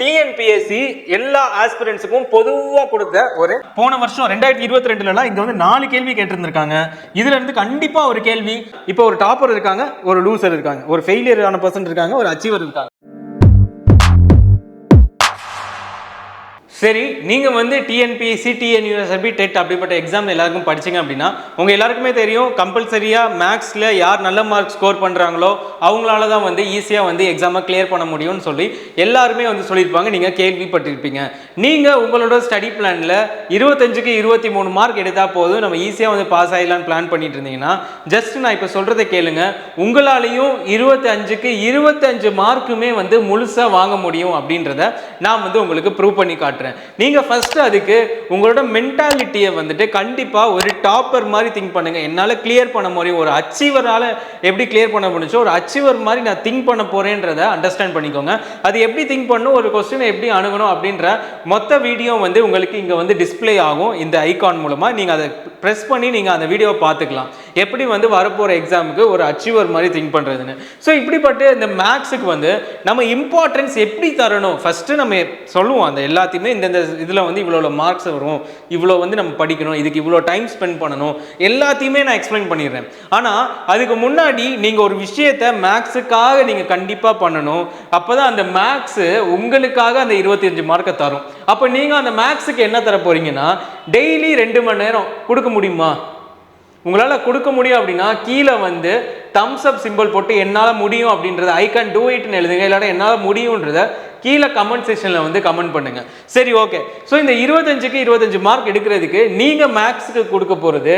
TNPSC எல்லா ஆஸ்பிரன்ஸுக்கும் பொதுவாக கொடுத்த ஒரு போன வருஷம் ரெண்டாயிரத்தி இருபத்தி ரெண்டுலலாம் இங்க வந்து நாலு கேள்வி கேட்டிருந்திருக்காங்க. இதுல இருந்து கண்டிப்பா ஒரு கேள்வி. இப்போ ஒரு டாப்பர் இருக்காங்க ஒரு லூசர் இருக்காங்க ஒரு ஃபெயிலியரான பர்சன் இருக்காங்க ஒரு அச்சீவர் இருக்காங்க. சரி நீங்கள் வந்து டிஎன்பிஎஸ்சி டிஎன்யூஎஸ்எபி டெட் அப்படிப்பட்ட எக்ஸாம் எல்லாருக்கும் படிச்சிங்க அப்படின்னா உங்கள் எல்லாருக்குமே தெரியும் கம்பல்சரியாக மேக்ஸில் யார் நல்ல மார்க் ஸ்கோர் பண்ணுறாங்களோ அவங்களால தான் வந்து ஈஸியாக வந்து எக்ஸாமை கிளியர் பண்ண முடியும்னு சொல்லி எல்லாருமே வந்து சொல்லியிருப்பாங்க நீங்கள் கேள்விப்பட்டிருப்பீங்க. நீங்கள் உங்களோட ஸ்டடி பிளானில் இருபத்தஞ்சுக்கு இருபத்தி மூணு மார்க் எடுத்தால் போதும் நம்ம ஈஸியாக வந்து பாஸ் ஆயிடலாம்னு பிளான் பண்ணிட்டு இருந்தீங்கன்னா ஜஸ்ட் நான் இப்போ சொல்கிறத கேளுங்க உங்களாலையும் இருபத்தஞ்சுக்கு இருபத்தஞ்சு மார்க்குமே வந்து முழுசாக வாங்க முடியும் அப்படின்றத நான் வந்து உங்களுக்கு ப்ரூவ் பண்ணி காட்டுறேன். நீங்க ஃபர்ஸ்ட் அதுக்கு உங்களோட மென்டாலிட்டியை வந்துட்டு கண்டிப்பா ஒரு டாப்பர் மாதிரி திங்க் பண்ணுங்க. என்னால கிளியர் பண்ண முடியும். ஒரு அச்சீவரால எப்படி கிளியர் பண்ண முடிஞ்சோ ஒரு அச்சீவர் மாதிரி நான் திங்க் பண்ண போறேன்றத அண்டர்ஸ்டாண்ட் பண்ணிக்கோங்க. அது எப்படி திங்க் பண்ணணும் ஒரு கொஸ்டினை எப்படி அணுகணும்? அப்படின்ற மொத்த வீடியோ வந்து உங்களுக்கு இங்க வந்து டிஸ்ப்ளே ஆகும். இந்த ஐகான் மூலமா நீங்க அதை ப்ரெஸ் பண்ணி நீங்க அந்த வீடியோவை பார்த்துக்கலாம். எப்படி வந்து வரப்போற எக்ஸாமுக்கு ஒரு அச்சீவர் மாதிரி திங்க் பண்றதுன்னு. ஸோ இப்படிப்பட்ட இந்த மேக்ஸுக்கு வந்து நம்ம இம்பார்ட்டன்ஸ் எப்படி தரணும்? ஃபர்ஸ்ட் நம்ம சொல்லுவோம். அந்த எல்லாத்தையுமே இந்தந்த இதில் வந்து இவ்வளோ மார்க்ஸ் வரும் இவ்வளோ வந்து நம்ம படிக்கணும் இதுக்கு இவ்வளோ டைம் ஸ்பெண்ட் பண்ணணும் எல்லாத்தையுமே நான் எக்ஸ்பிளைன் பண்ணிடுறேன். ஆனால் அதுக்கு முன்னாடி நீங்கள் ஒரு விஷயத்த மேக்ஸுக்காக நீங்கள் கண்டிப்பாக பண்ணணும். அப்போ தான் அந்த மேக்ஸு உங்களுக்காக அந்த இருபத்தஞ்சு மார்க்கை தரும். அப்போ நீங்கள் அந்த மேக்ஸுக்கு என்ன தர போகிறீங்கன்னா டெய்லி ரெண்டு மணி நேரம் கொடுக்க முடியுமா? உங்களால் கொடுக்க முடியும் அப்படின்னா கீழே வந்து தம்ஸ் அப் சிம்பிள் போட்டு என்னால் முடியும் அப்படின்றத ஐ கேன் டூ இட்னு எழுதுங்க. இல்லாட்டா என்னால் முடியுன்றத கீழே கமெண்ட் செக்ஷனில் வந்து கமெண்ட் பண்ணுங்க. சரி ஓகே ஸோ இந்த இருபத்தஞ்சுக்கு இருபத்தஞ்சு மார்க் எடுக்கிறதுக்கு நீங்கள் மேக்ஸுக்கு கொடுக்க போகிறது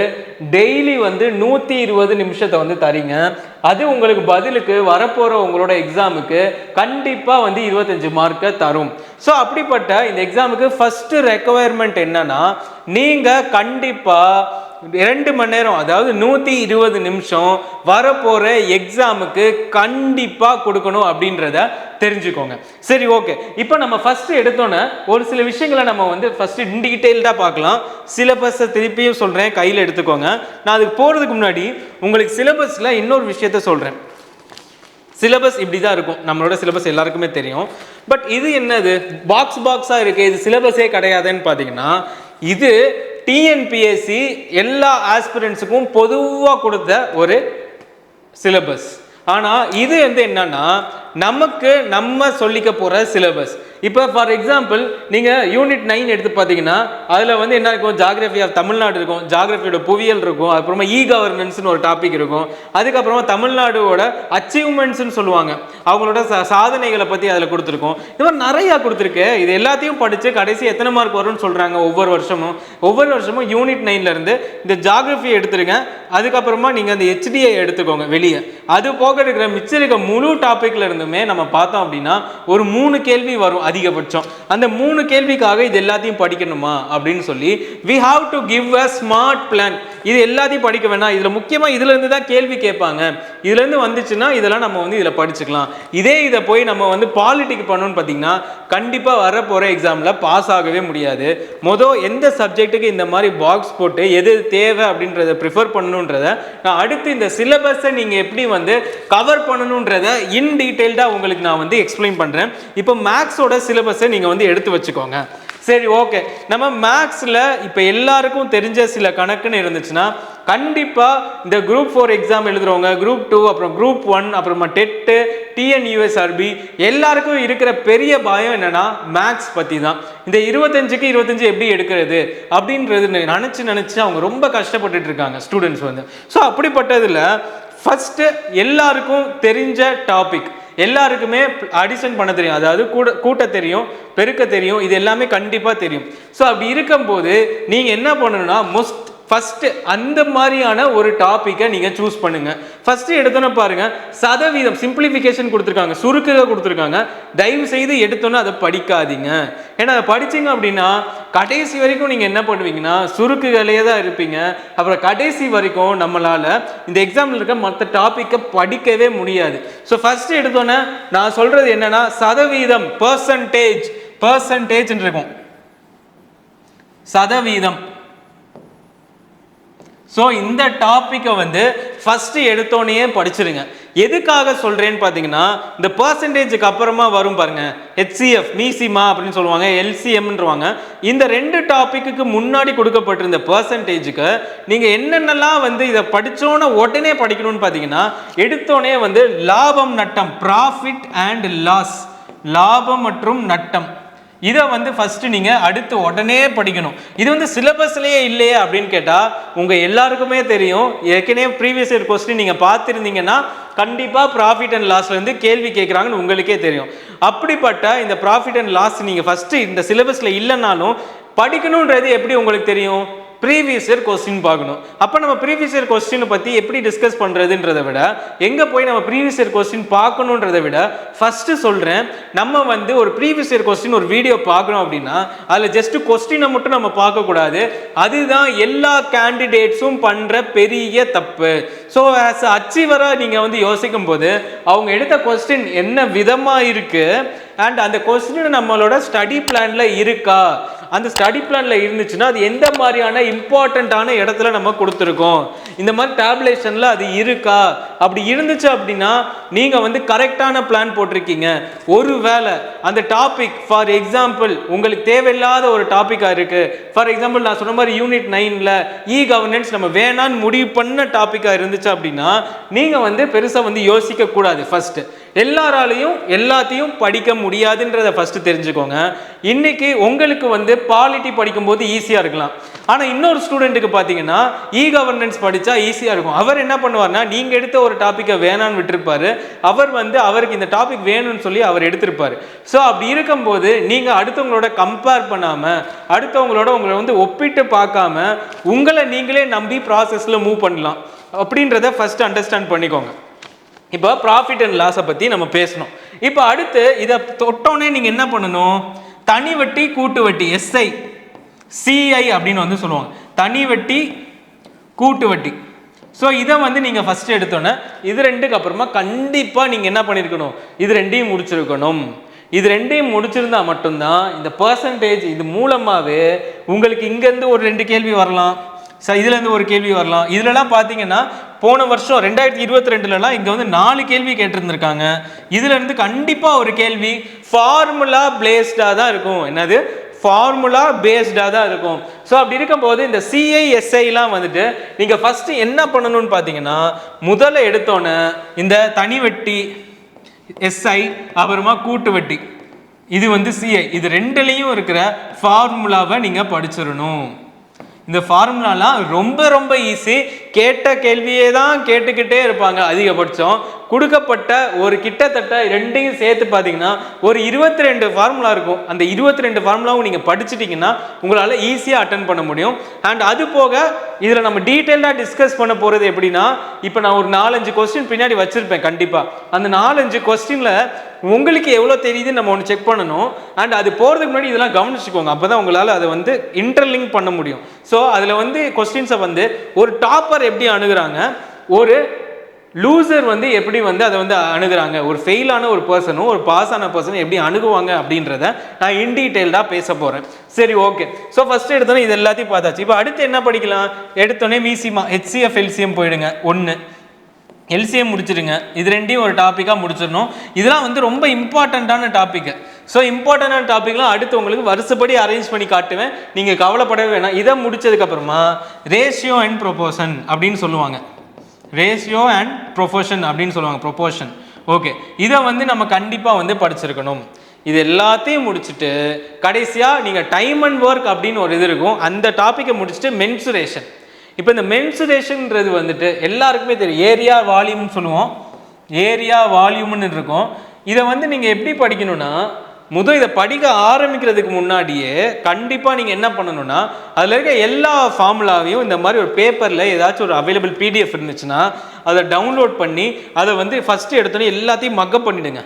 டெய்லி வந்து நூற்றி இருபது நிமிஷத்தை வந்து தரீங்க. அது உங்களுக்கு பதிலுக்கு வரப்போகிற உங்களோட எக்ஸாமுக்கு கண்டிப்பாக வந்து இருபத்தஞ்சு மார்க்கை தரும். ஸோ அப்படிப்பட்ட இந்த எக்ஸாமுக்கு ஃபஸ்ட்டு ரெக்குவயர்மெண்ட் என்னன்னா நீங்கள் கண்டிப்பாக ரெண்டு மணி நேரம் அதாவது நூற்றி இருபது நிமிஷம் வரப்போகிற எக்ஸாமுக்கு கண்டிப்பாக கொடுக்கணும் அப்படின்றத தெரிஞ்சுக்கோங்க. சரி ஓகே இப்போ நம்ம ஃபஸ்ட்டு எடுத்தோன்னே ஒரு சில விஷயங்களை நம்ம வந்து ஃபஸ்ட்டு இன் டீட்டெயில்டாக பார்க்கலாம். சிலபஸை திருப்பியும் சொல்கிறேன் கையில் எடுத்துக்கோங்க. நான் அதுக்கு போகிறதுக்கு முன்னாடி உங்களுக்கு சிலபஸில் இன்னொரு விஷயத்த சொல்கிறேன் சிலபஸ் இப்படி தான் இருக்கும். நம்மளோட சிலபஸ் எல்லாருக்குமே தெரியும். பட் இது என்னது? பாக்ஸ் பாக்ஸாக இருக்குது இது சிலபஸே கிடையாதுன்னு பார்த்தீங்கன்னா இது டிஎன்பிஎஸ்சி எல்லா ஆஸ்பிரண்ட்ஸுக்கும் பொதுவாக கொடுத்த ஒரு சிலபஸ் ஆனால் இது வந்து என்னன்னா நமக்கு நம்ம சொல்லிக்க போகிற சிலபஸ் இப்போ ஃபார் எக்ஸாம்பிள் நீங்கள் யூனிட் நைன் எடுத்து பார்த்தீங்கன்னா அதில் வந்து என்ன இருக்கும்? ஜாகிரபி ஆஃப் தமிழ்நாடு இருக்கும். ஜாகிரபியோட புவியியல் இருக்கும். அப்புறமா இ கவர்னன்ஸ்னு ஒரு டாபிக் இருக்கும். அதுக்கப்புறமா தமிழ்நாடோட அச்சீவ்மெண்ட்ஸ்னு சொல்லுவாங்க. அவங்களோட சா- சாதனைகளை பற்றி அதில் கொடுத்துருக்கோம். இது மாதிரி நிறையா கொடுத்துருக்கு. இது எல்லாத்தையும் படித்து கடைசி எத்தனை மார்க் வரும்னு சொல்கிறாங்க ஒவ்வொரு வருஷமும். ஒவ்வொரு வருஷமும் யூனிட் நைன்லேருந்து இந்த ஜாகிரபி எடுத்துருங்க. அதுக்கப்புறமா நீங்கள் அந்த ஹெச்டிஐ எடுத்துக்கோங்க வெளியே. அது போக இருக்கிற மிச்சம் இருக்க முழு டாப்பிக்ல இருந்துமே நம்ம பார்த்தோம் அப்படின்னா ஒரு மூணு கேள்வி வரும். அதிகபட்சம். அந்த மூணு கேள்விக்காக இது எல்லாத்தையும் படிக்கணுமா? அப்படின்னு சொல்லி we have to give a smart plan இது எல்லாத்தையும் படிக்க வேணாம். இதில் முக்கியமாக இதுலேருந்து தான் கேள்வி கேட்பாங்க. இதுலேருந்து வந்துச்சுன்னா இதெல்லாம் நம்ம வந்து இதில் படிச்சுக்கலாம். இதே இதை போய் நம்ம வந்து பாலிட்டிக் பண்ணணும்னு பார்த்தீங்கன்னா கண்டிப்பாக வரப்போகிற எக்ஸாமில் பாஸ் ஆகவே முடியாது. மொதல் எந்த சப்ஜெக்ட்டுக்கு இந்த மாதிரி பாக்ஸ் போட்டு எது தேவை அப்படின்றத ப்ரிஃபர் பண்ணணுன்றத நான் அடுத்து இந்த சிலபஸை நீங்கள் எப்படி வந்து கவர் பண்ணணுன்றத இன் டீட்டெயில்டாக உங்களுக்கு நான் வந்து எக்ஸ்பிளைன் பண்ணுறேன் இப்போ மேக்ஸோட சிலபஸை நீங்க வந்து எடுத்து வச்சுக்கோங்க. சரி ஓகே நம்ம மேக்ஸில் இப்போ எல்லாருக்கும் தெரிஞ்ச சில கணக்குன்னு இருந்துச்சுன்னா கண்டிப்பாக இந்த குரூப் ஃபோர் எக்ஸாம் எழுதுறவங்க குரூப் டூ அப்புறம் குரூப் ஒன் அப்புறமா டெட்டு டிஎன்யூஎஸ்ஆர்பி எல்லாருக்கும் இருக்கிற பெரிய பயம் என்னென்னா மேக்ஸ் பற்றி தான் இந்த இருபத்தஞ்சுக்கு இருபத்தஞ்சு எப்படி எடுக்கிறது அப்படின்றது நினச்சி நினச்சி அவங்க ரொம்ப கஷ்டப்பட்டுட்டு இருக்காங்க ஸ்டூடெண்ட்ஸ் வந்து. ஸோ அப்படிப்பட்டதில் ஃபஸ்ட்டு எல்லாருக்கும் தெரிஞ்ச டாபிக் எல்லாருக்குமே அடிஷன் பண்ண தெரியும். அதாவது கூட கூட்ட தெரியும் பெருக்க தெரியும் இது எல்லாமே கண்டிப்பாக தெரியும். ஸோ அப்படி இருக்கும்போது நீங்கள் என்ன பண்ணணும்னா மோஸ்ட் ஃபஸ்ட்டு அந்த மாதிரியான ஒரு டாப்பிக்கை நீங்கள் சூஸ் பண்ணுங்கள் ஃபஸ்ட்டு எடுத்தோன்னே பாருங்க சதவீதம் சிம்பிளிஃபிகேஷன் கொடுத்துருக்காங்க சுருக்குக கொடுத்துருக்காங்க. தயவு செய்து எடுத்தோன்னே அதை படிக்காதீங்க. ஏன்னா அதை படிச்சீங்க அப்படின்னா கடைசி வரைக்கும் நீங்கள் என்ன பண்ணுவீங்கன்னா சுருக்குகளே தான் இருப்பீங்க. அப்புறம் கடைசி வரைக்கும் நம்மளால இந்த எக்ஸாமில் இருக்க மற்ற டாப்பிக்கை படிக்கவே முடியாது. ஸோ ஃபஸ்ட்டு எடுத்தோன்னே நான் சொல்கிறது என்னன்னா சதவீதம் பர்சன்டேஜ் பர்சன்டேஜ் இருக்கும். சதவீதம். ஸோ இந்த டாப்பிக்கை வந்து ஃபஸ்ட்டு எடுத்தோடனே படிச்சிருங்க. எதுக்காக சொல்கிறேன்னு பார்த்தீங்கன்னா இந்த பர்சன்டேஜுக்கு அப்புறமா வரும் பாருங்க. ஹெச்சிஎஃப் மீசிமா அப்படின்னு சொல்லுவாங்க எல்சிஎம்ன்றவாங்க இந்த ரெண்டு டாப்பிக்கு முன்னாடி கொடுக்கப்பட்டிருந்த பர்சன்டேஜுக்கு நீங்கள் என்னென்னலாம் வந்து இதை படித்தோன்னே உடனே படிக்கணும்னு பார்த்தீங்கன்னா எடுத்தோடனே வந்து லாபம் நட்டம் ப்ராஃபிட் அண்ட் லாஸ் லாபம் மற்றும் நட்டம். இதை வந்து ஃபஸ்ட்டு நீங்கள் அடுத்து உடனே படிக்கணும். இது வந்து சிலபஸ்லேயே இல்லையே அப்படின்னு கேட்டால் உங்கள் எல்லாருக்குமே தெரியும். ஏற்கனவே ப்ரீவியஸ் இயர் கொஸ்டின் நீங்கள் பார்த்துருந்தீங்கன்னா கண்டிப்பாக ப்ராஃபிட் அண்ட் லாஸ்லேருந்து கேள்வி கேட்குறாங்கன்னு உங்களுக்கே தெரியும். அப்படிப்பட்ட இந்த ப்ராஃபிட் அண்ட் லாஸ் நீங்கள் ஃபஸ்ட்டு இந்த சிலபஸில் இல்லைனாலும் படிக்கணுன்றது எப்படி உங்களுக்கு தெரியும்? ப்ரீவியஸ் இயர் கொஸ்டின் பார்க்கணும். அப்போ நம்ம ப்ரீவியஸ் இயர் கொஸ்டினை பற்றி எப்படி டிஸ்கஸ் பண்ணுறதுன்றதை விட எங்கே போய் நம்ம ப்ரீவியஸ் இயர் கொஸ்டின் பார்க்கணுன்றதை விட ஃபஸ்ட்டு சொல்கிறேன் நம்ம வந்து ஒரு ப்ரீவியஸ் இயர் கொஸ்டின் ஒரு வீடியோ பார்க்குறோம் அப்படின்னா அதில் ஜஸ்ட்டு கொஸ்டினை மட்டும் நம்ம பார்க்கக்கூடாது. அதுதான் எல்லா கேண்டிடேட்ஸும் பண்ணுற பெரிய தப்பு. ஸோ ஆஸ் அச்சீவராக நீங்கள் வந்து யோசிக்கும் போது அவங்க எடுத்த கொஸ்டின் என்ன விதமாக இருக்குது அண்ட் அந்த கொஸ்டின் நம்மளோட ஸ்டடி பிளானில் இருக்கா? அந்த ஸ்டடி பிளானில் இருந்துச்சுன்னா அது எந்த மாதிரியான இம்பார்ட்டண்ட்டான இடத்துல நம்ம கொடுத்துருக்கோம்? இந்த மாதிரி டேப்லேஷனில் அது இருக்கா? அப்படி இருந்துச்சு அப்படின்னா நீங்கள் வந்து கரெக்டான பிளான் போட்டிருக்கீங்க. ஒரு வேளை அந்த டாபிக் ஃபார் எக்ஸாம்பிள் உங்களுக்கு தேவையில்லாத ஒரு டாப்பிக்காக இருக்குது ஃபார் எக்ஸாம்பிள் நான் சொன்ன மாதிரி யூனிட் நைனில் இ கவர்னன்ஸ் நம்ம வேணான்னு முடிவு பண்ண டாப்பிக்காக இருந்துச்சு அப்படின்னா நீங்கள் வந்து பெருசாக வந்து யோசிக்கக்கூடாது ஃபஸ்ட்டு எல்லாராலையும் எல்லாத்தையும் படிக்க முடியாதுன்றதை ஃபஸ்ட்டு தெரிஞ்சுக்கோங்க. இன்னைக்கு உங்களுக்கு வந்து பாலிட்டி படிக்கும்போது ஈஸியாக இருக்கலாம். ஆனால் இன்னொரு ஸ்டூடெண்ட்டுக்கு பார்த்தீங்கன்னா இ கவர்னன்ஸ் படித்தா ஈஸியாக இருக்கும். அவர் என்ன பண்ணுவார்னா நீங்கள் எடுத்த ஒரு டாப்பிக்கை வேணான்னு விட்டுருப்பாரு. அவர் வந்து அவருக்கு இந்த டாபிக் வேணும்னு சொல்லி அவர் எடுத்திருப்பாரு. ஸோ அப்படி இருக்கும்போது நீங்கள் அடுத்தவங்களோட கம்பேர் பண்ணாமல் அடுத்தவங்களோட உங்களை வந்து ஒப்பிட்டு பார்க்காம உங்களை நீங்களே நம்பி ப்ராசஸில் மூவ் பண்ணலாம். அப்படின்றத ஃபர்ஸ்ட் அண்டர்ஸ்டாண்ட் பண்ணிக்கோங்க. இப்போ ப்ராஃபிட் அண்ட் லாஸை பற்றி நம்ம பேசணும். இப்போ அடுத்து இதை தொட்டோன்னே நீங்கள் என்ன பண்ணணும்? தனி வட்டி கூட்டு வட்டி எஸ்ஐ சிஐ அப்படின்னு வந்து சொல்லுவாங்க. தனி வட்டி கூட்டு வட்டி. ஸோ இதை வந்து நீங்கள் ஃபஸ்ட்டு எடுத்தோன்னே இது ரெண்டுக்கு அப்புறமா கண்டிப்பாக நீங்கள் என்ன பண்ணியிருக்கணும் இது ரெண்டையும் முடிச்சிருக்கணும். இது ரெண்டையும் முடிச்சிருந்தா மட்டும்தான் இந்த பர்சன்டேஜ் இது மூலமாகவே உங்களுக்கு இங்கேருந்து ஒரு ரெண்டு கேள்வி வரலாம். சார் இதுலேருந்து ஒரு கேள்வி வரலாம். இதுலலாம் பார்த்தீங்கன்னா போன வருஷம் ரெண்டாயிரத்தி இருபத்தி ரெண்டுலலாம் இங்கே வந்து நாலு கேள்வி கேட்டிருந்துருக்காங்க. இதுலேருந்து கண்டிப்பாக ஒரு கேள்வி ஃபார்முலா பிளேஸ்டாக தான் இருக்கும். என்னது? ஃபார்முலா பேஸ்டாக தான் இருக்கும். ஸோ அப்படி இருக்கும்போது இந்த சிஐஎஸ்ஐலாம் வந்துட்டு நீங்கள் ஃபஸ்ட்டு என்ன பண்ணணும்னு பார்த்தீங்கன்னா முதல்ல எடுத்தோன்னே இந்த தனி வட்டி எஸ்ஐ அப்புறமா கூட்டு வட்டி இது வந்து சிஐ இது ரெண்டுலேயும் இருக்கிற ஃபார்முலாவை நீங்கள் படிச்சிடணும். இந்த ஃபார்முலாலாம் ரொம்ப ரொம்ப ஈஸி கேட்ட கேள்வியே தான் கேட்டுக்கிட்டே இருப்பாங்க அதிகபட்சம். கொடுக்கப்பட்ட ஒரு கிட்டத்தட்ட ரெண்டையும் சேர்த்து பார்த்தீங்கன்னா ஒரு இருபத்தி ரெண்டு ஃபார்முலா இருக்கும். அந்த இருபத்தி ரெண்டு ஃபார்முலாவும் நீங்கள் படிச்சிட்டிங்கன்னா உங்களால் ஈஸியாக அட்டன் பண்ண முடியும். அண்ட் அது போக இதில் நம்ம டீட்டெயிலாக டிஸ்கஸ் பண்ண போகிறது எப்படின்னா இப்போ நான் ஒரு நாலஞ்சு கொஸ்டின் பின்னாடி வச்சுருப்பேன் கண்டிப்பாக அந்த நாலஞ்சு கொஸ்டினில் உங்களுக்கு எவ்வளோ தெரியுதுன்னு நம்ம ஒன்று செக் பண்ணணும். அண்ட் அது போகிறதுக்கு முன்னாடி இதெல்லாம் கவனிச்சுக்கோங்க. அப்போ தான் உங்களால் அதை வந்து இன்டர்லிங்க் பண்ண முடியும். ஸோ அதில் வந்து கொஸ்டின்ஸை வந்து ஒரு டாப்பர் எப்படி அணுகிறாங்க? ஒரு லூசர் வந்து எப்படி வந்து அதை வந்து அணுகிறாங்க? ஒரு ஃபெயிலான ஒரு பர்சனும் ஒரு பாஸ் ஆன பர்சனும் எப்படி அணுகுவாங்க அப்படின்றத நான் இன் டீட்டெயில்டாக பேச போகிறேன் சரி ஓகே ஸோ ஃபஸ்ட்டு எடுத்தோன்னே இது எல்லாத்தையும் பார்த்தாச்சு. இப்போ அடுத்து என்ன படிக்கலாம்? எடுத்தோன்னே மிசிமா ஹெச்சிஎஃப் எல்சிஎம் போயிடுங்க. ஒன்று எல்சிஎம் முடிச்சிடுங்க இது ரெண்டையும் ஒரு டாப்பிக்காக முடிச்சிடணும். இதெல்லாம் வந்து ரொம்ப இம்பார்ட்டண்ட்டான டாப்பிக்கு ஸோ இம்பார்ட்டண்டான டாப்பிக்லாம் அடுத்து உங்களுக்கு வருஷப்படி அரேஞ்ச் பண்ணி காட்டுவேன். நீங்கள் கவலைப்படவே வேணாம். இதை முடிச்சதுக்கப்புறமா ரேஷியோ அண்ட் ப்ரொபோஷன் அப்படின்னு சொல்லுவாங்க. ரேஷியோ அண்ட் ப்ரொபோஷன் அப்படின்னு சொல்லுவாங்க. ப்ரொபோஷன் ஓகே இதை வந்து நம்ம கண்டிப்பாக வந்து படிச்சிருக்கணும். இது எல்லாத்தையும் முடிச்சுட்டு கடைசியாக நீங்கள் டைம் அண்ட் ஒர்க் அப்படின்னு ஒரு இது இருக்கும். அந்த டாப்பிக்கை முடிச்சுட்டு மென்சுரேஷன் இப்போ இந்த மென்சுரேஷன்ன்றது வந்துட்டு எல்லாருக்குமே தெரியும். ஏரியா வால்யூம்னு சொல்லுவோம். ஏரியா வால்யூம்னு இருக்கும். இதை வந்து நீங்கள் எப்படி படிக்கணும்னா முதல் இதை படிக்க ஆரம்பிக்கிறதுக்கு முன்னாடியே கண்டிப்பாக நீங்கள் என்ன பண்ணணும்னா அதில் இருக்க எல்லா ஃபார்முலாவையும் இந்த மாதிரி ஒரு பேப்பரில் ஏதாச்சும் ஒரு அவைலபிள் பிடிஎஃப் இருந்துச்சுன்னா அதை டவுன்லோட் பண்ணி அதை வந்து ஃபஸ்ட்டு எடுத்தோன்னே எல்லாத்தையும் மக்கப் பண்ணிவிடுங்க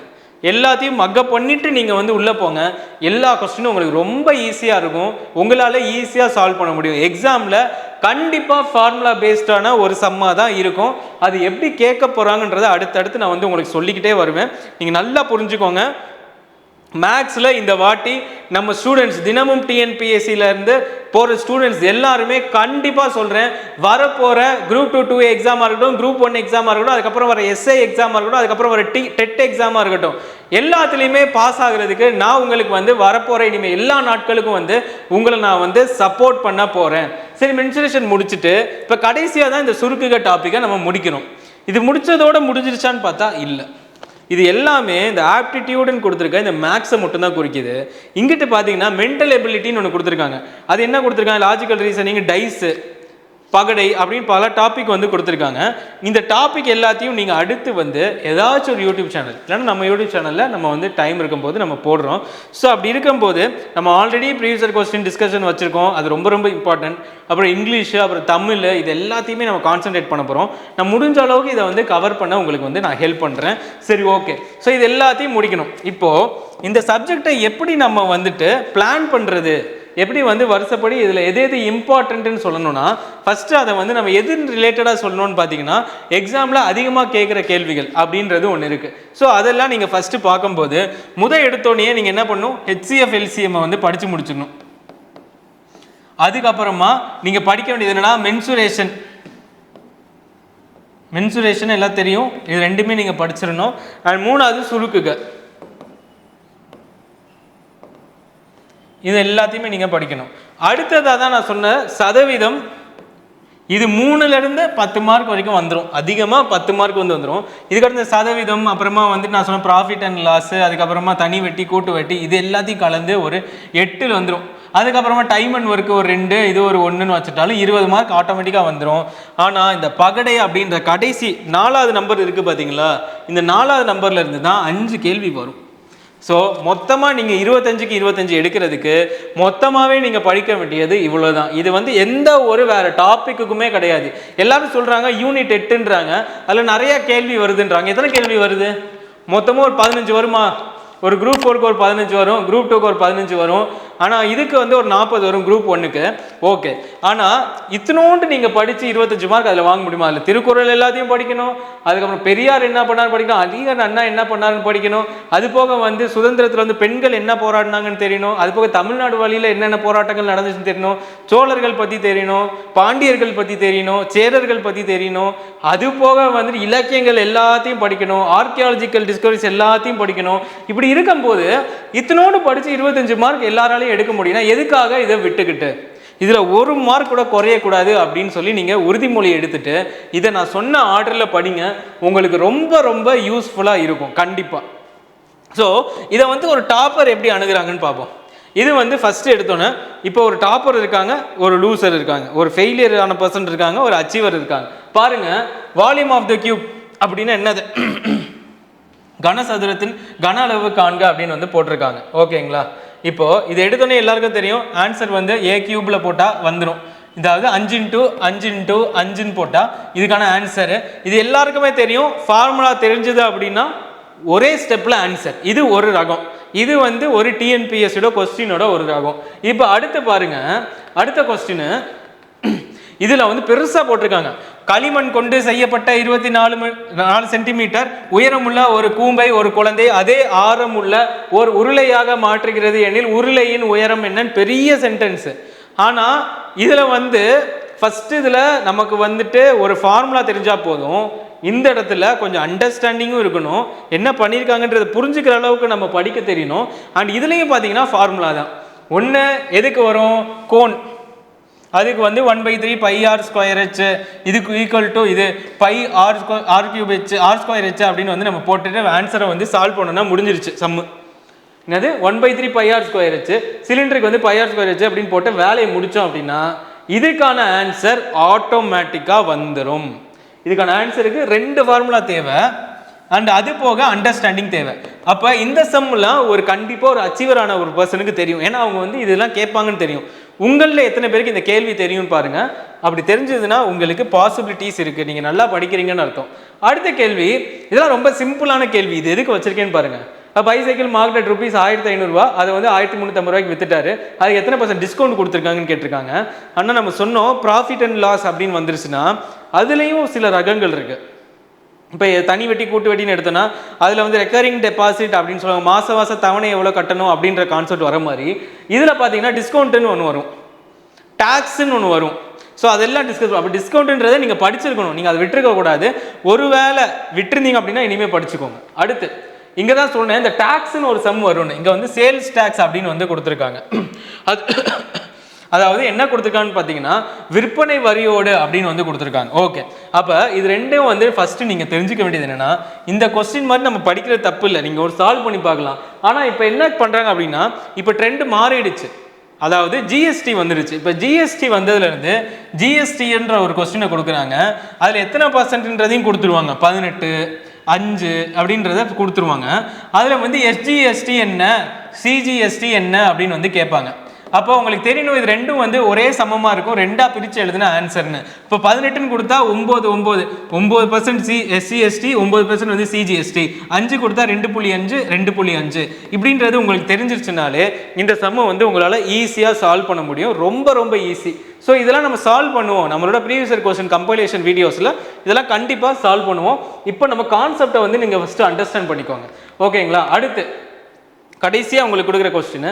எல்லாத்தையும் மக்கப் பண்ணிட்டு நீங்கள் வந்து உள்ளே போங்க. எல்லா கொஸ்டினும் உங்களுக்கு ரொம்ப ஈஸியாக இருக்கும். உங்களால் ஈஸியாக சால்வ் பண்ண முடியும். எக்ஸாமில் கண்டிப்பாக ஃபார்முலா பேஸ்டான ஒரு சம்மாக தான் இருக்கும். அது எப்படி கேட்க போகிறாங்கன்றதை அடுத்தடுத்து நான் வந்து உங்களுக்கு சொல்லிக்கிட்டே வருவேன். நீங்கள் நல்லா புரிஞ்சுக்கோங்க. மேக்ஸில் இந்த வாட்டி நம்ம ஸ்டூடெண்ட்ஸ் தினமும் டிஎன்பிஎஸ்சியில் இருந்து போகிற ஸ்டூடெண்ட்ஸ் எல்லாருமே கண்டிப்பாக சொல்கிறேன் வரப்போகிற குரூப் டூ டூ எக்ஸாமாக இருக்கட்டும் குரூப் ஒன் எக்ஸாமாக இருக்கட்டும் அதுக்கப்புறம் வர எஸ்ஐ எக்ஸாமாக இருக்கட்டும் அதுக்கப்புறம் வர டி டெட் எக்ஸாமாக இருக்கட்டும். எல்லாத்துலேயுமே பாஸ் ஆகுறதுக்கு நான் உங்களுக்கு வந்து வரப்போகிற இனிமேல் எல்லா நாட்களுக்கும் வந்து உங்களை நான் வந்து சப்போர்ட் பண்ண போகிறேன் சரி மென்சுரேஷன் முடிச்சுட்டு இப்போ கடைசியாக தான் இந்த சுருக்குக டாப்பிக்கை நம்ம முடிக்கணும். இது முடிச்சதோட முடிஞ்சிருச்சான்னு பார்த்தா இல்லை. இது எல்லாமே இந்த ஆப்டிடியூடுன்னு கொடுத்துருக்க இந்த மேக்ஸை மட்டும்தான் குறிக்குது. இங்கிட்டு பார்த்தீங்கன்னா மென்டல் எபிலிட்டின்னு ஒன்று கொடுத்துருக்காங்க. அது என்ன கொடுத்துருக்காங்க? லாஜிக்கல் ரீசனிங் டைஸு பகடை அப்படின்னு பல டாபிக் வந்து கொடுத்துருக்காங்க. இந்த டாபிக் எல்லாத்தையும் நீங்கள் அடுத்து வந்து ஏதாச்சும் ஒரு யூடியூப் சேனல் இல்லைன்னா நம்ம யூடியூப் சேனலில் நம்ம வந்து டைம் இருக்கும்போது நம்ம போடுறோம். ஸோ அப்படி இருக்கும்போது நம்ம ஆல்ரெடி ப்ரீவியஸர் கொஸ்டின் டிஸ்கஷன் வச்சுருக்கோம். அது ரொம்ப ரொம்ப இம்பார்ட்டன்ட் அப்புறம் இங்கிலீஷு அப்புறம் தமிழ் இது எல்லாத்தையுமே நம்ம கான்சென்ட்ரேட் பண்ண போகிறோம் நான் முடிஞ்ச அளவுக்கு இதை வந்து கவர் பண்ண உங்களுக்கு வந்து நான் ஹெல்ப் பண்ணுறேன் சரி ஓகே ஸோ இது எல்லாத்தையும் முடிக்கணும். இப்போது இந்த சப்ஜெக்டை எப்படி நம்ம வந்துட்டு பிளான் பண்ணுறது எப்படி வந்து வருஷப்படி இதில் எது எது இம்பார்ட்டன்ட்னு சொல்லணும்னா ஃபஸ்ட்டு அதை வந்து நம்ம எது ரிலேட்டடாக சொல்லணும்னு பார்த்தீங்கன்னா எக்ஸாமில் அதிகமாக கேட்குற கேள்விகள் அப்படின்றது ஒன்று இருக்குது ஸோ அதெல்லாம் நீங்கள் ஃபஸ்ட்டு பார்க்கும்போது முத எடுத்தோடனே நீங்கள் என்ன பண்ணணும்? ஹெச்சிஎஃப் எல்சிஎம்மை வந்து படித்து முடிச்சிடணும். அதுக்கப்புறமா நீங்கள் படிக்க வேண்டியது என்னென்னா மென்சுரேஷன் மென்சுரேஷன் எல்லாம் தெரியும். இது ரெண்டுமே நீங்கள் படிச்சிடணும். அண்ட் மூணாவது சுருக்குக இது எல்லாத்தையுமே நீங்கள் படிக்கணும். அடுத்ததாக தான் நான் சொன்ன சதவீதம் இது மூணுலேருந்து பத்து மார்க் வரைக்கும் வந்துடும் அதிகமாக பத்து மார்க் வந்து வந்துடும் இதுக்கடுத்த சதவீதம் அப்புறமா வந்துட்டு நான் சொன்ன ப்ராஃபிட் அண்ட் லாஸு அதுக்கப்புறமா தனி வெட்டி கூட்டு வெட்டி இது எல்லாத்தையும் கலந்து ஒரு எட்டில் வந்துடும் அதுக்கப்புறமா டைம் அண்ட் ஒர்க்கு ஒரு ரெண்டு இது ஒரு ஒன்றுன்னு வச்சுட்டாலும் இருபது மார்க் ஆட்டோமேட்டிக்காக வந்துடும் ஆனால் இந்த பகடை அப்படின்ற கடைசி நாலாவது நம்பர் இருக்குது பார்த்தீங்களா இந்த நாலாவது நம்பர்லேருந்து தான் அஞ்சு கேள்வி வரும். ஸோ மொத்தமாக நீங்கள் இருபத்தஞ்சுக்கு இருபத்தஞ்சு எடுக்கிறதுக்கு மொத்தமாகவே நீங்கள் படிக்க வேண்டியது இவ்வளோ தான் இது வந்து எந்த ஒரு வேறு டாப்பிக்குக்குமே கிடையாது. எல்லாரும் சொல்கிறாங்க யூனிட் எட்டுன்றாங்க. அதில் நிறையா கேள்வி வருதுன்றாங்க. எத்தனை கேள்வி வருது? மொத்தமாக ஒரு பதினஞ்சு வருமா? ஒரு குரூப் ஃபோருக்கு ஒரு பதினஞ்சு வரும் குரூப் டூக்கு ஒரு பதினஞ்சு வரும். ஆனால் இதுக்கு வந்து ஒரு நாற்பது வரும் குரூப் ஒன்றுக்கு ஓகே ஆனால் இத்தனோண்டு நீங்கள் படித்து இருபத்தஞ்சு மார்க் அதில் வாங்க முடியுமா? அதில் திருக்குறள் எல்லாத்தையும் படிக்கணும். அதுக்கப்புறம் பெரியார் என்ன பண்ணார் படிக்கணும்? அதிகர் அண்ணா என்ன பண்ணாருன்னு படிக்கணும். அது போக வந்து சுதந்திரத்தில் வந்து பெண்கள் என்ன போராடினாங்கன்னு தெரியணும். அது போக தமிழ்நாடு வழியில் என்னென்ன போராட்டங்கள் நடந்துச்சுன்னு தெரியணும். சோழர்கள் பற்றி தெரியணும். பாண்டியர்கள் பற்றி தெரியணும். சேரர்கள் பற்றி தெரியணும். அது போக வந்துட்டு இலக்கியங்கள் எல்லாத்தையும் படிக்கணும். ஆர்கியாலஜிக்கல் டிஸ்கவரிஸ் எல்லாத்தையும் படிக்கணும். இப்படி இருக்கும்போது இத்தனோடு படித்து இருபத்தஞ்சு மார்க் எல்லாராலையும் எடுக்க முடியும்னா எதுக்காக இதை விட்டுக்கிட்டு? இதில் ஒரு மார்க் கூட குறையக்கூடாது அப்படின்னு சொல்லி நீங்கள் உறுதிமொழி எடுத்துட்டு இதை நான் சொன்ன ஆர்டரில் படிங்க உங்களுக்கு ரொம்ப ரொம்ப யூஸ்ஃபுல்லாக இருக்கும் கண்டிப்பாக ஸோ இதை வந்து ஒரு டாப்பர் எப்படி அணுகிறாங்கன்னு பார்ப்போம். இது வந்து ஃபஸ்ட்டு எடுத்தோன்னே இப்போ ஒரு டாப்பர் இருக்காங்க ஒரு லூசர் இருக்காங்க ஒரு ஃபெயிலியரான பர்சன் இருக்காங்க ஒரு அச்சீவர் இருக்காங்க. பாருங்க வால்யூம் ஆஃப் த கியூப் அப்படின்னா என்னது? கனசதுரத்தின் கன அளவு காண்க அப்படின்னு வந்து போட்டிருக்காங்க. ஓகேங்களா இப்போ இது எடுத்தோன்னே எல்லாருக்கும் தெரியும் ஆன்சர் வந்து ஏ கியூப்ல போட்டால் வந்துடும் இதாவது அஞ்சு இன்ட்டு அஞ்சு இன்ட்டு அஞ்சுன்னு போட்டால் இதுக்கான ஆன்சரு இது எல்லாருக்குமே தெரியும் ஃபார்முலா தெரிஞ்சது அப்படின்னா ஒரே ஸ்டெப்பில் ஆன்சர் இது ஒரு ரகம். இது வந்து ஒரு டிஎன்பிஎஸ்சியோட கொஸ்டினோட ஒரு ரகம். இப்போ அடுத்து பாருங்க அடுத்த கொஸ்டின் இதில் வந்து பெருசாக போட்டிருக்காங்க. களிமண் கொண்டு செய்யப்பட்ட இருபத்தி நாலு நாலு சென்டிமீட்டர் உயரமுள்ள ஒரு கூம்பை ஒரு குழந்தை அதே ஆரமுள்ள ஒரு உருளையாக மாற்றுகிறது எனில் உருளையின் உயரம் என்னன்னு பெரிய சென்டென்ஸ் ஆனால் இதில் வந்து ஃபஸ்ட்டு இதில் நமக்கு வந்துட்டு ஒரு ஃபார்முலா தெரிஞ்சால் போதும். இந்த இடத்துல கொஞ்சம் அண்டர்ஸ்டாண்டிங்கும் இருக்கணும். என்ன பண்ணியிருக்காங்கன்றதை புரிஞ்சுக்கிற அளவுக்கு நம்ம படிக்க தெரியணும். அண்ட் இதுலேயும் பார்த்தீங்கன்னா ஃபார்முலா தான். ஒன்று எதுக்கு வரும்? கோன். அதுக்கு வந்து one by three pi r square h இதுக்கு ஈக்குவல் டு இது pi r ஸ்கொ r cube h r square h அப்படின்னு வந்து நம்ம போட்டுட்டு ஆன்சரை வந்து சால்வ் பண்ணோம்னா முடிஞ்சிருச்சு சம்மு என்னது? One by three pi r square h சிலிண்டருக்கு வந்து பை ஆர் ஸ்கொயர் ஹெச் அப்படின்னு போட்டு வேலையை முடித்தோம் அப்படின்னா இதுக்கான ஆன்சர் ஆட்டோமேட்டிக்காக வந்துடும் இதுக்கான ஆன்சருக்கு ரெண்டு ஃபார்முலா தேவை. அண்ட் அது போக அண்டர்ஸ்டாண்டிங் தேவை. அப்போ இந்த சம்லாம் ஒரு கண்டிப்பாக ஒரு அச்சீவரான ஒரு பர்சனுக்கு தெரியும். ஏன்னா அவங்க வந்து இதெல்லாம் கேட்பாங்கன்னு தெரியும். உங்களில் எத்தனை பேருக்கு இந்த கேள்வி தெரியும்னு பாருங்க. அப்படி தெரிஞ்சதுன்னா உங்களுக்கு பாசிபிலிட்டிஸ் இருக்குது நீங்கள் நல்லா படிக்கிறீங்கன்னு அர்த்தம். அடுத்த கேள்வி இதெல்லாம் ரொம்ப சிம்பிளான கேள்வி. இது எதுக்கு வச்சிருக்கேன்னு பாருங்க. பைசைக்கிள் மார்க்கெட் ருபீஸ் ஆயிரத்தி ஐநூறுரூவா அதை வந்து ஆயிரத்தி முந்நூற்றம்பது ரூபாய்க்கு வித்துட்டாரு. அதுக்கு எத்தனை பர்சன்ட் டிஸ்கவுண்ட் கொடுத்துருக்காங்கன்னு கேட்டிருக்காங்க. ஆனால் நம்ம சொன்னோம் ப்ராஃபிட் அண்ட் லாஸ் அப்படின்னு வந்துருச்சுன்னா அதுலேயும் சில ரகங்கள் இருக்குது இப்போ தனி வட்டி கூட்டு வட்டின்னு எடுத்தோன்னா அதில் வந்து ரெக்கரிங் டெபாசிட் அப்படின்னு சொல்லுவாங்க. மாத மாதம் தவணை எவ்வளோ கட்டணும் அப்படின்ற கான்செப்ட் வர மாதிரி இதில் பார்த்தீங்கன்னா டிஸ்கவுண்ட்டுன்னு ஒன்று வரும். டேக்ஸுன்னு ஒன்று வரும். ஸோ அதெல்லாம் டிஸ்கஸ் அப்போ டிஸ்கவுண்ட்ன்றதை நீங்கள் படிச்சிருக்கணும். நீங்கள் அதை விட்டுருக்க கூடாது. ஒருவேளை விட்டுருந்தீங்க அப்படின்னா இனிமேல் படிச்சுக்கோங்க. அடுத்து இங்கே தான் சொன்னேன் இந்த டேக்ஸ்னு ஒரு சம் வரும்னு. இங்கே வந்து சேல்ஸ் டேக்ஸ் அப்படின்னு வந்து கொடுத்துருக்காங்க. அது அதாவது என்ன கொடுத்துருக்கான்னு பார்த்தீங்கன்னா விற்பனை வரியோடு அப்படின்னு வந்து கொடுத்துருக்காங்க. ஓகே அப்போ இது ரெண்டும் வந்து ஃபஸ்ட்டு நீங்கள் தெரிஞ்சுக்க வேண்டியது என்னென்னா இந்த கொஸ்டின் மாதிரி நம்ம படிக்கிறது தப்பு இல்லை. நீங்கள் ஒரு சால்வ் பண்ணி பார்க்கலாம். ஆனால் இப்போ என்ன பண்ணுறாங்க அப்படின்னா இப்போ ட்ரெண்ட் மாறிடுச்சு. அதாவது ஜிஎஸ்டி வந்துருச்சு. இப்போ ஜிஎஸ்டி வந்ததுலேருந்து ஜிஎஸ்டின்ற ஒரு கொஸ்டினை கொடுக்குறாங்க. அதில் எத்தனை பர்சன்ட்ன்றதையும் கொடுத்துருவாங்க. பதினெட்டு அஞ்சு அப்படின்றத கொடுத்துருவாங்க. அதில் வந்து எஸ்ஜிஎஸ்டி என்ன சிஜிஎஸ்டி என்ன அப்படின்னு வந்து கேட்பாங்க. அப்போ உங்களுக்கு தெரியணும் இது ரெண்டும் வந்து ஒரே சமமாக இருக்கும் ரெண்டாக பிரித்து எழுதுன ஆன்சர்னு இப்போ பதினெட்டுன்னு கொடுத்தா ஒம்பது ஒம்பது ஒம்பது பர்சன்ட் சி எஸ்சிஎஸ்டி eh, ஒம்பது பர்சன்ட் வந்து சிஜிஎஸ்டி அஞ்சு கொடுத்தா ரெண்டு புள்ளி அஞ்சு ரெண்டு புள்ளி அஞ்சு. இப்படின்றது உங்களுக்கு தெரிஞ்சிருச்சுனாலே இந்த சம்மை வந்து உங்களால் ஈஸியாக சால்வ் பண்ண முடியும். ரொம்ப ரொம்ப ஈஸி ஸோ இதெல்லாம் நம்ம சால்வ் பண்ணுவோம். நம்மளோட ப்ரீவியஸ் கொஸ்டின் கம்பைலேஷன் வீடியோஸில் இதெல்லாம் கண்டிப்பாக சால்வ் பண்ணுவோம். இப்போ நம்ம கான்செப்டை வந்து நீங்கள் ஃபஸ்ட்டு அண்டர்ஸ்டாண்ட் பண்ணிக்கோங்க. ஓகேங்களா அடுத்து கடைசியாக உங்களுக்கு கொடுக்குற கொஸ்டின்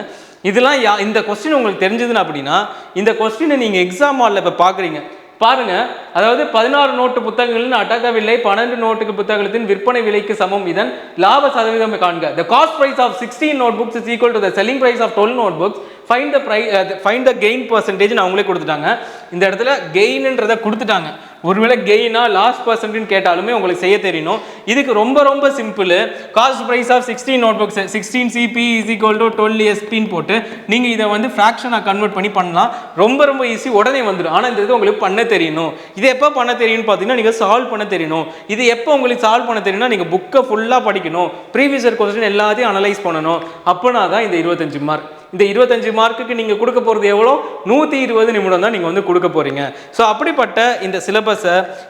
இதெல்லாம் யா இந்த கொஸ்டின் உங்களுக்கு தெரிஞ்சதுன்னு அப்படின்னா இந்த கொஸ்டினை நீங்கள் எக்ஸாம் ஹாலில் இப்போ பார்க்குறீங்க பாருங்க அதாவது பதினாறு நோட்டு புத்தகங்களின் அடக்க விலை பன்னெண்டு நோட்டுக்கு புத்தகத்தின் விற்பனை விலைக்கு சமம். இதன் லாப சதவீதம் காண்க. Cost cost price of 16 notebooks is equal to the selling price of 12 notebooks. Find the price uh, find the gain percentage னு அவங்களே கொடுத்துட்டாங்க. இந்த இடத்துல கெயின்ன்றதை கொடுத்துட்டாங்க. ஒருவேளை கெயினா லாஸ்ட் பர்சன்ட்னு கேட்டாலுமே உங்களுக்கு செய்ய தெரியணும் இதுக்கு ரொம்ப ரொம்ப simple cost price of sixteen note books sixteen CP is equal to twelve எஸ்பின்னு போட்டு நீங்கள் இதை வந்து ஃப்ராக்ஷனாக கன்வெர்ட் பண்ணி பண்ணலாம். ரொம்ப ரொம்ப ஈஸி உடனே வந்துடும். ஆனால் இந்த இது உங்களுக்கு பண்ண தெரியணும் இது எப்போ பண்ண தெரியும்னு பார்த்தீங்கன்னா நீங்கள் சால்வ் பண்ண தெரியணும் இது எப்போ உங்களுக்கு சால்வ் பண்ண தெரியும்னா நீங்கள் புக்கை ஃபுல்லாக படிக்கணும். ப்ரீவியஸ் இயர் கொஸ்டின் எல்லாத்தையும் அனலைஸ் பண்ணணும். அப்போனா தான் இந்த இருபத்தஞ்சு மார்க் இந்த இருபத்தஞ்சு மார்க்குக்கு நீங்கள் கொடுக்க போகிறது எவ்வளோ? நூற்றி இருபது நிமிடம் தான் நீங்கள் வந்து கொடுக்க போகிறீங்க ஸோ அப்படிப்பட்ட இந்த சிலபஸ்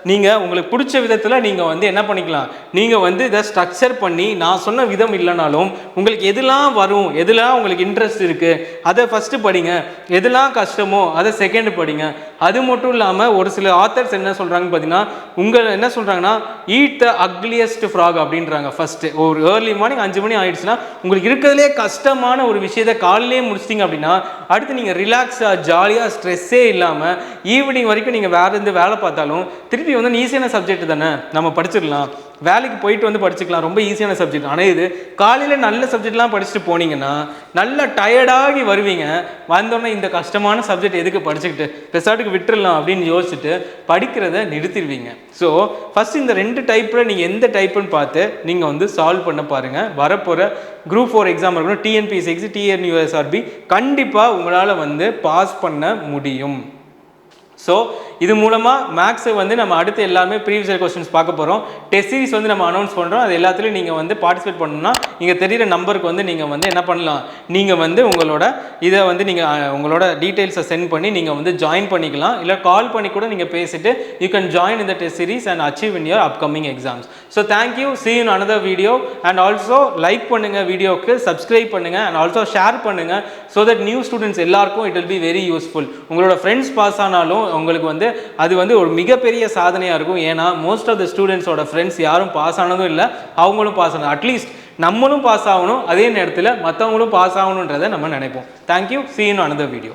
நீங்கள் உங்களுக்கு பிடிச்ச விதத்தில் நீங்கள் வந்து என்ன பண்ணிக்கலாம்? நீங்கள் வந்து இதை ஸ்ட்ரக்சர் பண்ணி நான் சொன்ன விதம் இல்லைனாலும் உங்களுக்கு எதெல்லாம் வரும் எதுலாம் உங்களுக்கு இன்ட்ரெஸ்ட் இருக்குது அதை ஃபஸ்ட்டு படிங்க. எதெல்லாம் கஷ்டமோ அதை செகண்ட் படிங்க. அது மட்டும் இல்லாமல் ஒரு சில ஆத்தர்ஸ் என்ன சொல்கிறாங்கன்னு பார்த்தீங்கன்னா உங்கள் என்ன சொல்கிறாங்கன்னா ஈட் த அக்லியஸ்ட் ஃப்ராக் அப்படின்றாங்க ஃபஸ்ட்டு ஒரு ஏர்லி மார்னிங் அஞ்சு மணி ஆயிடுச்சுன்னா உங்களுக்கு இருக்கிறதுலே கஷ்டமான ஒரு விஷயத்தை காலையிலே முடிச்சிட்டிங்க அப்படின்னா அடுத்து நீங்கள் ரிலாக்ஸாக ஜாலியாக ஸ்ட்ரெஸ்ஸே இல்லாமல் ஈவினிங் வரைக்கும் நீங்கள் வேறு இருந்து வேலை பார்த்தாலும் திருப்பி வந்து ஈஸியான சப்ஜெக்ட் தானே? நம்ம படிச்சிடலாம். வேலைக்கு போயிட்டு வந்து படிச்சுக்கலாம். ரொம்ப ஈஸியான சப்ஜெக்ட் ஆனால் இது காலையில் நல்ல சப்ஜெக்ட்லாம் படிச்சுட்டு போனீங்கன்னா நல்லா டயர்டாகி வருவீங்க. வந்தோடனே இந்த கஷ்டமான சப்ஜெக்ட் எதுக்கு படிச்சுக்கிட்டு? பெசாட்டுக்கு விட்டுடலாம் அப்படின்னு யோசிச்சுட்டு படிக்கிறத நிறுத்திடுவீங்க. ஸோ ஃபஸ்ட் இந்த ரெண்டு டைப்பில் நீங்கள் எந்த டைப்புன்னு பார்த்து நீங்கள் வந்து சால்வ் பண்ண பாருங்கள் வரப்போகிற குரூப் ஃபோர் எக்ஸாம் இருக்கணும். டிஎன்பிஎஸ்சி எக்ஸி டிஎன்யூஎஸ்ஆர்பி கண்டிப்பாக உங்களால் வந்து பாஸ் பண்ண முடியும். ஸோ இது மூலமாக மேக்ஸை வந்து நம்ம அடுத்து எல்லாமே ப்ரீவியஸ் இயர் கொஸ்டின்ஸ் பார்க்க போகிறோம் டெஸ்ட் சீரிஸ் வந்து நம்ம அனௌன்ஸ் பண்ணுறோம் அது எல்லாத்துலேயும் நீங்கள் வந்து பார்ட்டிசிபேட் பண்ணணும்னா நீங்கள் தெரியிற நம்பருக்கு வந்து நீங்கள் வந்து என்ன பண்ணலாம்? நீங்கள் வந்து உங்களோட இதை வந்து நீங்கள் உங்களோட டீட்டெயில்ஸை சென்ட் பண்ணி நீங்கள் வந்து ஜாயின் பண்ணிக்கலாம். இல்லை கால் பண்ணி கூட நீங்கள் பேசிட்டு யூ கேன் ஜாயின் இந்த test series and achieve in your upcoming exams so thank you see in another video and also like பண்ணுங்கள் வீடியோக்கு சப்ஸ்கிரைப் பண்ணுங்கள் அண்ட் ஆல்சோ ஷேர் பண்ணுங்கள் ஸோ தட் நியூ ஸ்டூடெண்ட்ஸ் எல்லாருக்கும் it will be very useful உங்களோட friends pass ஆனாலும் உங்களுக்கு வந்து அது வந்து ஒரு மிகப்பெரிய சாதனையாக இருக்கும். ஏன்னா மோஸ்ட் ஆஃப் த ஸ்டூடெண்ட்ஸோட ஃப்ரெண்ட்ஸ் யாரும் பாஸ் ஆனதும் இல்லை அவங்களும் பாஸ் ஆனது. அட்லீஸ்ட் நம்மளும் பாஸ் ஆகணும் அதே நேரத்தில் மற்றவங்களும் பாஸ் ஆகணுன்றதை நம்ம நினைப்போம். Thank you scene another video